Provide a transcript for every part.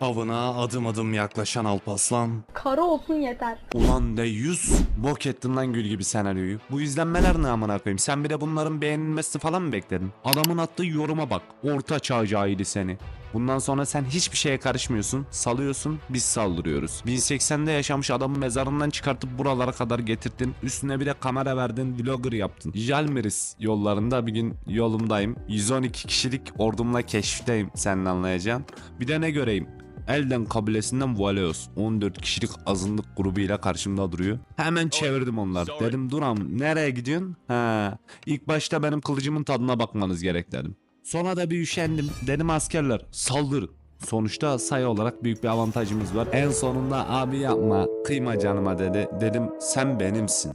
Avına adım adım yaklaşan Alpaslan. Kara olsun yeter. Ulan de yüz bok ettin lan gül gibi senaryoyu. Bu izlenmeler ne amına koyayım? Sen bir de bunların beğenilmesi falan mı bekledin? Adamın attığı yoruma bak. Orta çağ cahili seni. Bundan sonra sen hiçbir şeye karışmıyorsun. Salıyorsun, biz saldırıyoruz. 1080'de yaşamış adamı mezarından çıkartıp buralara kadar getirdin. Üstüne bir de kamera verdin, vlogger yaptın. Jalmeris yollarında bir gün yolumdayım. 112 kişilik ordumla keşifteyim senin anlayacağın. Bir de ne göreyim? Elden kabilesinden Valeos 14 kişilik azınlık grubuyla karşımda duruyor. Hemen çevirdim onlar. Dedim duram nereye gidiyorsun? Ha. İlk başta benim kılıcımın tadına bakmanız gerek dedim. Sonra da bir üşendim. Dedim askerler saldırın. Sonuçta sayı olarak büyük bir avantajımız var. En sonunda abi yapma kıyma canıma dedi. Dedim sen benimsin.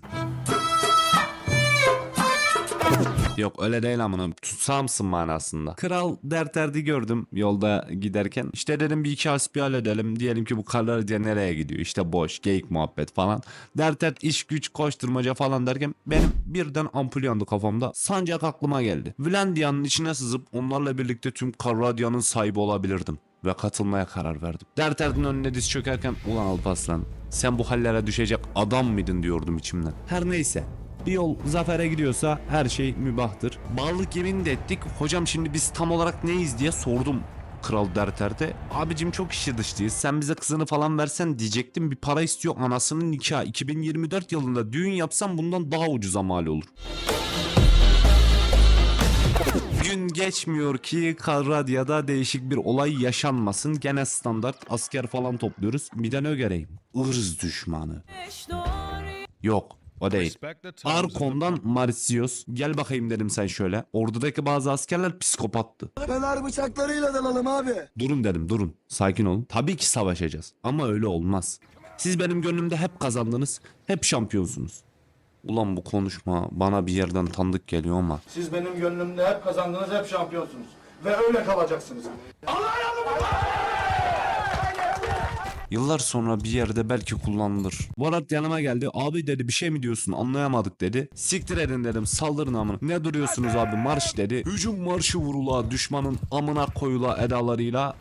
Yok öyle değil amına tutsamsın manasında. Kral derterdi gördüm yolda giderken. İşte dedim bir iki hasbihal edelim. Diyelim ki bu karlar diye nereye gidiyor? İşte boş geyik muhabbet falan. Dertert iş güç koşturmaca falan derken benim birden ampul yandı kafamda. Sancak aklıma geldi. Vlandia'nın içine sızıp onlarla birlikte tüm Karradya'nın sahibi olabilirdim. Ve katılmaya karar verdim. Dertert'in önüne diz çökerken ulan Alparslan sen bu hallere düşecek adam mıydın diyordum içimden. Her neyse bir yol zafere gidiyorsa her şey mübahtır. Bağlılık yemin de ettik. Hocam şimdi biz tam olarak neyiz diye sordum. Kral Derter'de. Abicim çok işi dışlıyız. Sen bize kızını falan versen diyecektim. Bir para istiyor anasının nikahı. 2024 yılında düğün yapsam bundan daha ucuza mal olur. Gün geçmiyor ki Karradya'da değişik bir olay yaşanmasın. Gene standart asker falan topluyoruz. Bir de ne göreyim? Irz düşmanı. Yok o değil. Arkon'dan Marsios. Gel bakayım dedim sen şöyle. Ordudaki bazı askerler psikopattı. Fener bıçaklarıyla dalalım abi. Durun dedim durun. Sakin olun. Tabii ki savaşacağız. Ama öyle olmaz. Siz benim gönlümde hep kazandınız. Hep şampiyonsunuz. Ulan bu konuşma bana bir yerden tanıdık geliyor ama. Siz benim gönlümde hep kazandınız, hep şampiyonsunuz. Ve öyle kalacaksınız. Yıllar sonra bir yerde belki kullanılır. Borat yanıma geldi. Abi dedi bir şey mi diyorsun anlayamadık dedi. Siktir edin dedim saldırın amına. Ne duruyorsunuz abi marş dedi. Hücum marşı vurula düşmanın amına koyula edalarıyla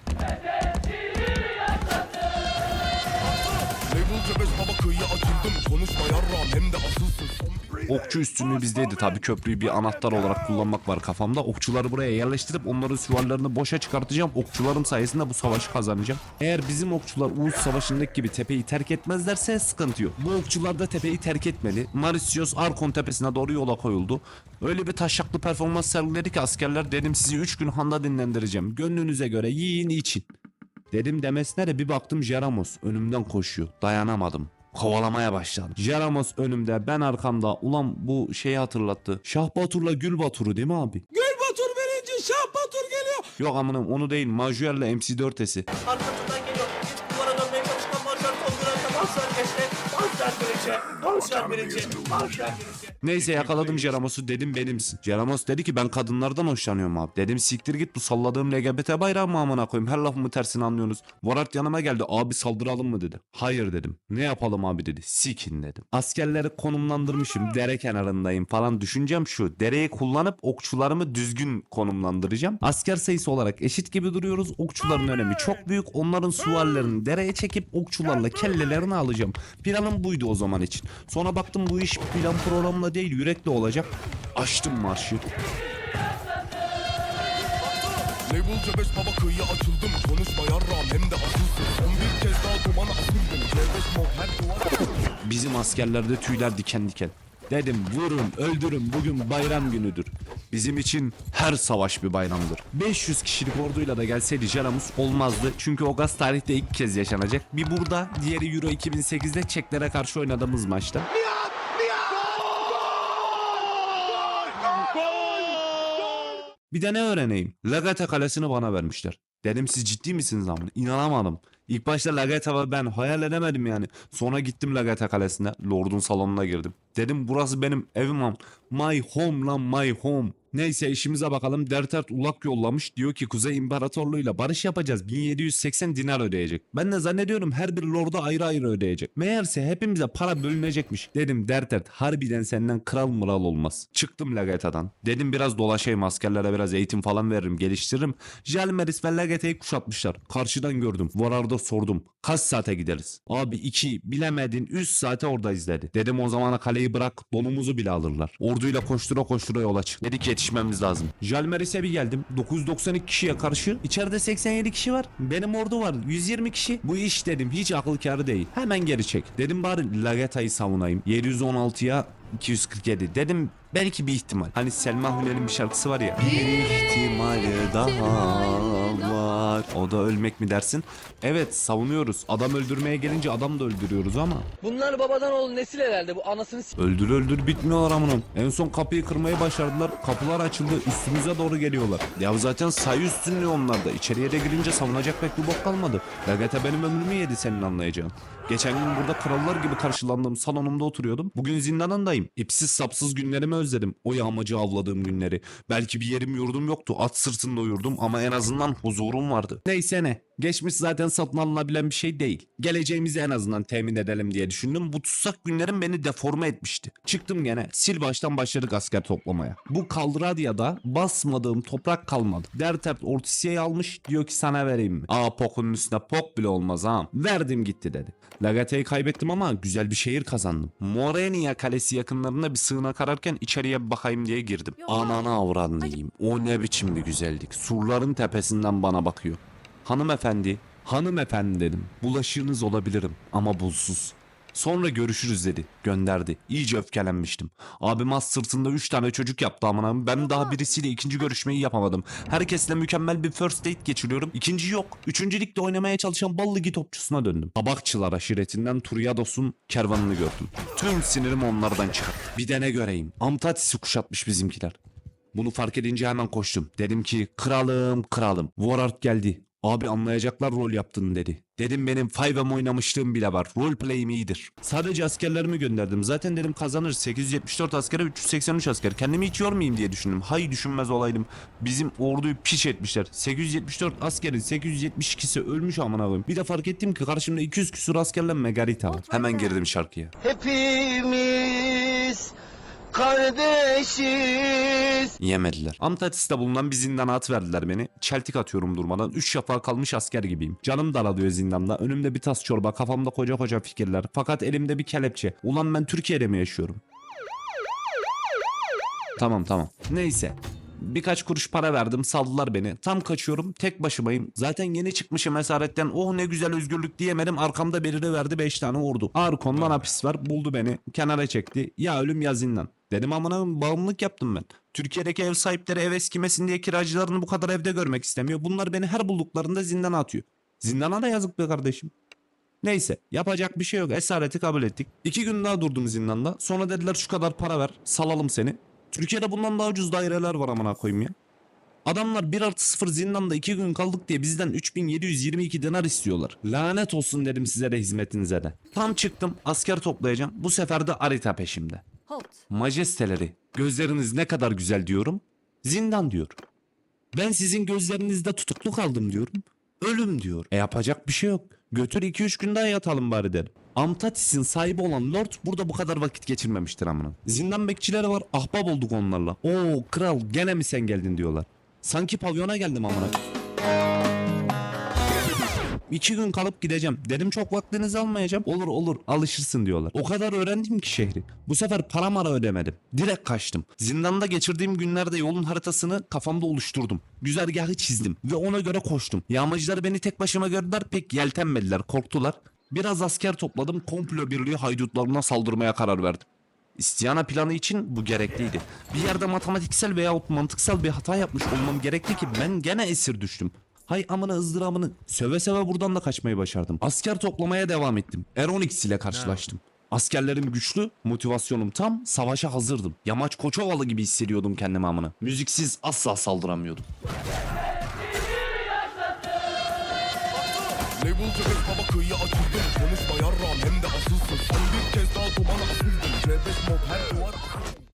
Konuşma yarram hem de asılsın Okçu üstünlüğü bizdeydi tabi köprüyü bir anahtar olarak kullanmak var kafamda. Okçuları buraya yerleştirip onların süvarilerini boşa çıkartacağım. Okçularım sayesinde bu savaşı kazanacağım. Eğer bizim okçular Uğuz Savaşı'ndaki gibi tepeyi terk etmezlerse sıkıntı yok. Bu okçular da tepeyi terk etmeli. Marisios Arkon tepesine doğru yola koyuldu. Öyle bir taşaklı performans sergiledi ki askerler dedim sizi 3 gün handa dinlendireceğim. Gönlünüze göre yiyin için. Dedim demesine de bir baktım Jeramos önümden koşuyor. Dayanamadım. Kovalamaya başladım. Jeramos önümde ben arkamda. Ulan bu şeyi hatırlattı. Şah Batur'la Gül Batur'u değil mi abi? Gül Batur birinci Şah Batur geliyor. Yok amınım onu değil. Majuer'le MC4'esi. Birinci. Birinci. Neyse yakaladım Jeramos'u dedim benimsin. Jeramos dedi ki ben kadınlardan hoşlanıyorum abi. Dedim siktir git bu salladığım LGBT bayrağı mı amına koyayım her lafımı tersini anlıyorsunuz. Vorat yanıma geldi abi saldıralım mı dedi. Hayır dedim. Ne yapalım abi dedi. Sikin dedim. Askerleri konumlandırmışım dere kenarındayım falan düşüncem şu. Dereyi kullanıp okçularımı düzgün konumlandıracağım. Asker sayısı olarak eşit gibi duruyoruz. Okçuların önemi çok büyük. Onların suallerini dereye çekip okçularla kellelerini alacağım. Planım buydu o zaman için. Sonra baktım bu iş plan programla değil yürekle olacak. Açtım marşı. Label cebes baba kıyıya açıldım Konuşma yarram hem de asılsın Son bir kez daha dumana asıldım Cebes mok her duvara Bizim askerlerde tüyler diken diken. Dedim vurun öldürün bugün bayram günüdür. Bizim için her savaş bir bayramdır. 500 kişilik orduyla da gelseydi Jaramus olmazdı. Çünkü o gaz tarihte ilk kez yaşanacak. Bir burada diğeri Euro 2008'de Çeklere karşı oynadığımız maçta. Bir de ne öğreneyim? Lagata kalesini bana vermişler. Dedim siz ciddi misiniz amına? İnanamadım. İlk başta Lagata ve ben hayal edemedim yani. Sonra gittim Lagata kalesine. Lord'un salonuna girdim. Dedim burası benim evim am. My home lan my home. Neyse işimize bakalım. Dertert Ulak yollamış. Diyor ki Kuzey İmparatorluğu'yla barış yapacağız. 1780 dinar ödeyecek. Ben de zannediyorum her bir lorda ayrı ayrı ödeyecek. Meğerse hepimize para bölünecekmiş. Dedim Dertert harbiden senden kral mural olmaz. Çıktım Lageta'dan. Dedim biraz dolaşayım askerlere biraz eğitim falan veririm geliştiririm. Jalmeris ve Lageta'yı kuşatmışlar. Karşıdan gördüm. Vararda sordum. Kaç saate gideriz? Abi 2 bilemedin 3 saate oradayız dedi. Dedim o zamana kaleyi bırak donumuzu bile alırlar. Orduyla koştura koştura yola çık. Dedik yetişmemiz lazım. Jalmeris'e bir geldim. 992 kişiye karşı. içeride 87 kişi var. Benim ordu var. 120 kişi. Bu iş dedim hiç akıl kârı değil. Hemen geri çek. Dedim bari Lageta'yı savunayım. 716'ya 247 dedim belki bir ihtimal. Hani Selma Hünel'in bir şarkısı var ya. Bir ihtimali daha var. O da ölmek mi dersin? Evet savunuyoruz. Adam öldürmeye gelince adam da öldürüyoruz ama. Bunlar babadan oğlu nesil herhalde bu anasını s- Öldür öldür bitmiyorlar amınım. En son kapıyı kırmayı başardılar. Kapılar açıldı. Üstümüze doğru geliyorlar. Ya zaten sayı üstünlüğü onlarda. İçeriye de girince savunacak pek bir bok kalmadı. Lagata benim ömrümü yedi senin anlayacağın. Geçen gün burada krallar gibi karşılandığım salonumda oturuyordum. Bugün zindanındayım. İpsiz sapsız günlerimi özledim. O yağmacı avladığım günleri. Belki bir yerim yurdum yoktu. At sırtında uyurdum ama en azından huzurum vardı. Neyse ne. Geçmiş zaten satın alınabilen bir şey değil. Geleceğimizi en azından temin edelim diye düşündüm. Bu tutsak günlerim beni deforme etmişti. Çıktım gene. Sil baştan başladık asker toplamaya. Bu Kaldradya'da basmadığım toprak kalmadı. Dertert Ortisiye'yi almış diyor ki sana vereyim mi? Aa pokunun üstüne pok bile olmaz ha. Verdim gitti dedi. Lagate'yi kaybettim ama güzel bir şehir kazandım. Morenia Kalesi yakınlarında bir sığınak ararken içeriye bir bakayım diye girdim. Anana avradını yiyeyim. O ne biçim bir güzellik. Surların tepesinden bana bakıyor. Hanımefendi, hanımefendi dedim. Bulaşığınız olabilirim ama bulsuz. Sonra görüşürüz dedi. Gönderdi. İyice öfkelenmiştim. Abim az sırtında 3 tane çocuk yaptı amına. Ben daha birisiyle ikinci görüşmeyi yapamadım. Herkesle mükemmel bir first date geçiriyorum. İkinci yok. Üçüncü ligde oynamaya çalışan bal ligi topçusuna döndüm. Tabakçılar aşiretinden Turyados'un kervanını gördüm. Tüm sinirim onlardan çıktı. Bir de göreyim. Amtatis'i kuşatmış bizimkiler. Bunu fark edince hemen koştum. Dedim ki kralım kralım. Warart geldi. Abi anlayacaklar rol yaptın dedi. Dedim benim 5M oynamışlığım bile var. Roleplay'im iyidir. Sadece askerlerimi gönderdim. Zaten dedim kazanır. 874 askere 383 asker. Kendimi hiç yormayayım diye düşündüm. Hay düşünmez olaydım. Bizim orduyu piç etmişler. 874 askerin 872'si ölmüş amına koyayım. Bir de fark ettim ki karşımda 200 küsur askerle Megarita var. Hemen girdim şarkıya. Hepimiz kardeşiz. Yemediler. Amtatis'te bulunan bir zindana at verdiler beni. Çeltik atıyorum durmadan. Üç şafağa kalmış asker gibiyim. Canım daralıyor zindanda. Önümde bir tas çorba. Kafamda koca koca fikirler. Fakat elimde bir kelepçe. Ulan ben Türkiye'de mi yaşıyorum? Tamam tamam. Neyse. Birkaç kuruş para verdim saldılar beni. Tam kaçıyorum tek başımayım. Zaten yeni çıkmışım esaretten oh ne güzel özgürlük diyemedim. Arkamda belirli verdi 5 tane ordu. Arkon'dan hapis var buldu beni. Kenara çekti. Ya ölüm ya zindan. Dedim amına bağımlılık yaptım ben. Türkiye'deki ev sahipleri ev eskimesin diye kiracılarını bu kadar evde görmek istemiyor. Bunlar beni her bulduklarında zindana atıyor. Zindana da yazık be kardeşim. Neyse yapacak bir şey yok. Esareti kabul ettik. İki gün daha durdum zindanda. Sonra dediler şu kadar para ver salalım seni. Türkiye'de bundan daha ucuz daireler var amına koyayım ya. Adamlar 1 artı 0 zindanda 2 gün kaldık diye bizden 3722 dinar istiyorlar. Lanet olsun dedim size de hizmetinize de. Tam çıktım asker toplayacağım. Bu sefer de Arita peşimde. Halt. Majesteleri gözleriniz ne kadar güzel diyorum. Zindan diyor. Ben sizin gözlerinizde tutuklu kaldım diyorum. Ölüm diyor. E yapacak bir şey yok. Götür 2-3 gün daha yatalım bari derim. Amtatis'in sahibi olan Lord burada bu kadar vakit geçirmemiştir amına. Zindan bekçileri var ahbap olduk onlarla. Oo kral gene mi sen geldin diyorlar. Sanki pavyona geldim amına. İki gün kalıp gideceğim. Dedim çok vaktinizi almayacağım. Olur olur alışırsın diyorlar. O kadar öğrendim ki şehri. Bu sefer para mara ödemedim. Direkt kaçtım. Zindanda geçirdiğim günlerde yolun haritasını kafamda oluşturdum. Güzergahı çizdim ve ona göre koştum. Yağmacılar beni tek başıma gördüler pek yeltenmediler korktular. Biraz asker topladım komplo birliği haydutlarına saldırmaya karar verdim. İstiyana planı için bu gerekliydi. Bir yerde matematiksel veyahut mantıksal bir hata yapmış olmam gerekti ki ben gene esir düştüm. Hay amına ızdırabını söve söve buradan da kaçmayı başardım. Asker toplamaya devam ettim. Eronix ile karşılaştım. Askerlerim güçlü, motivasyonum tam, savaşa hazırdım. Yamaç Koçovalı gibi hissediyordum kendimi amına. Müziksiz asla saldıramıyordum. Level C5 baba kıyıya açıldım Konuşma yarram hem de asılsın. Son bir kez daha dumana asıldım C5 mod her duvar